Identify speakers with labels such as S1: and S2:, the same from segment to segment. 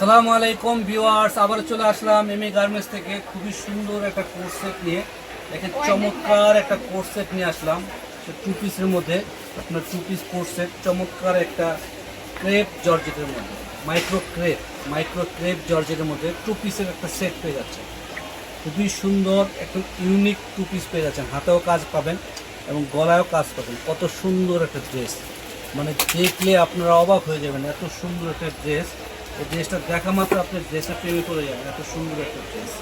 S1: আসসালামু আলাইকুম ভিউয়ার্স আবার চলে আসলাম এম এ গার্মেন্টস থেকে। খুবই সুন্দর একটা কোর্স সেট নিয়ে দেখেন চমৎকার একটা কোর্স সেট নিয়ে আসলাম। টু পিসের মধ্যে আপনার টু পিস কোর্স সেট চমৎকার একটা ক্রেপ জর্জেটের মধ্যে মাইক্রো ক্রেপ মাইক্রো ক্রেপ জর্জেটের মধ্যে টু পিসের একটা সেট পেয়ে যাচ্ছে খুবই সুন্দর একটা ইউনিক টু পিস পেয়ে যাচ্ছেন। হাতেও কাজ পাবেন এবং গলায়ও কাজ পাবেন। কত সুন্দর একটা ড্রেস মানে দেখলে আপনারা অবাক হয়ে যাবেন এত সুন্দর একটা ড্রেস এই ড্রেসটা দেখা মাত্র আপনার ড্রেসের প্রেমে পড়ে যাবেন এত সুন্দর একটা ড্রেস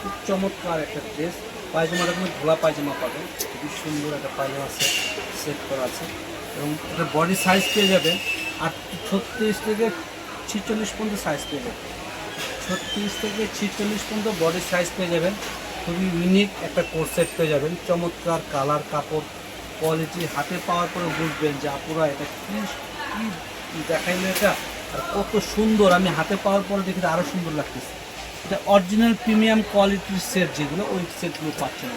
S1: খুব চমৎকার একটা ড্রেস পায়জামাটা কিন্তু ধোলা পায়জামা পাবেন। খুবই সুন্দর একটা পায়জামা সেট সেট করা আছে। এবং এটা বডি সাইজ পেয়ে যাবেন আর ছত্রিশ থেকে ছিচল্লিশ পর্যন্ত সাইজ পেয়ে যাবেন। ছত্রিশ থেকে ছিচল্লিশ পর্যন্ত বডি সাইজ পেয়ে যাবেন। খুবই ইউনিক একটা কোর্স সেট পেয়ে যাবেন। চমৎকার কালার কাপড় কোয়ালিটি হাতে পাওয়ার পরে বুঝবেন যে আপুরা এটা কি কি দেখাইলো এটা? আর কত সুন্দর, আমি হাতে পাওয়ার পরে দেখি আরও সুন্দর লাগতেছে। এটা অরিজিনাল প্রিমিয়াম কোয়ালিটির সেট যেগুলো, ওই সেটগুলো পাচ্ছেন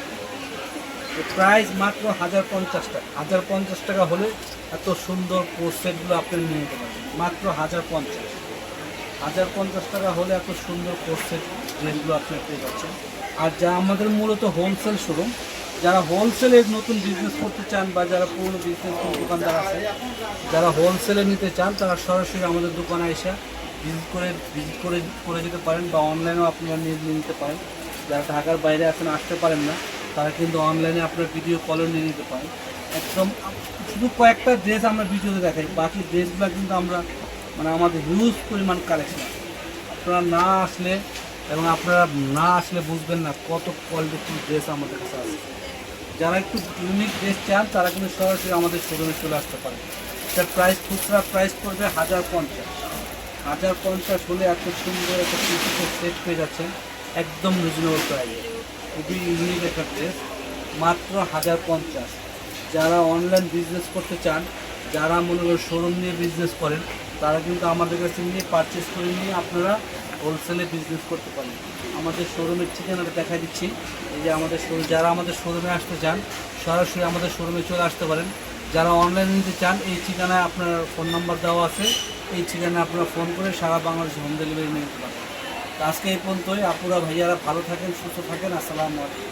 S1: প্রাইস মাত্র হাজার পঞ্চাশ টাকা। হাজার পঞ্চাশ টাকা হলে এত সুন্দর সেটগুলো আপনি নিয়ে নিতে পারবেন। মাত্র হাজার পঞ্চাশ। হাজার পঞ্চাশ টাকা হলে এত সুন্দর কোর্সের ড্রেসগুলো আপনি পেয়ে যাচ্ছেন। আর যা আমাদের মূলত হোলসেল শোরুম যারা হোলসেলে নতুন বিজনেস করতে চান বা যারা পুরনো বিজনেস দোকানদার আছে, যারা হোলসেলে নিতে চান, তারা সরাসরি আমাদের দোকানে এসে ভিজিট করে ভিজিট করে করে যেতে পারেন বা অনলাইনেও আপনারা নিয়ে নিতে পারেন। যারা ঢাকার বাইরে এখন আসতে পারেন না, তারা কিন্তু অনলাইনে আপনার ভিডিও কলও নিয়ে নিতে পারেন। একদম শুধু কয়েকটা ড্রেস আমরা ভিডিওতে দেখাই, বাকি ড্রেসগুলো কিন্তু আমরা মানে আমাদের হিউজ পরিমাণ কালেকশন আপনারা না আসলে এবং আপনারা না আসলে বুঝবেন না কত কোয়ালিটির ড্রেস আমাদের কাছে আছে। যারা একটু ইউনিক ড্রেস চান, তারা কিন্তু সরাসরি আমাদের শোরুমে চলে আসতে পারে এটার প্রাইস খুচরা প্রাইস পড়বে হাজার পঞ্চাশ। হাজার পঞ্চাশ হলে এত সুন্দর একটা পিসের সেট পেয়ে যাচ্ছেন, একদম রিজনেবল প্রাইসে খুবই ইউনিক একটা ড্রেস মাত্র হাজার পঞ্চাশ। যারা অনলাইন বিজনেস করতে চান, যারা মনে করেন শোরুম নিয়ে বিজনেস করেন, তারা কিন্তু আমাদের কাছে নিয়ে পারচেস করে নিয়ে আপনারা হোলসেলে বিজনেস করতে পারেন আমাদের শোরুমের ঠিকানাটা দেখা দিচ্ছি। এই যে আমাদের শোরুম যারা আমাদের শোরুমে আসতে চান, সরাসরি আমাদের শোরুমে চলে আসতে পারেন। যারা অনলাইনে নিতে চান, এই ঠিকানায় আপনার ফোন নাম্বার দেওয়া আছে। এই ঠিকানায় আপনারা ফোন করে সারা বাংলাদেশ হোম ডেলিভারি নিয়ে নিতে পারেন আজকে এই পর্যন্তই। আপুরা, ভাইয়ারা ভালো থাকেন, সুস্থ থাকেন। আসসালামু আলাইকুম।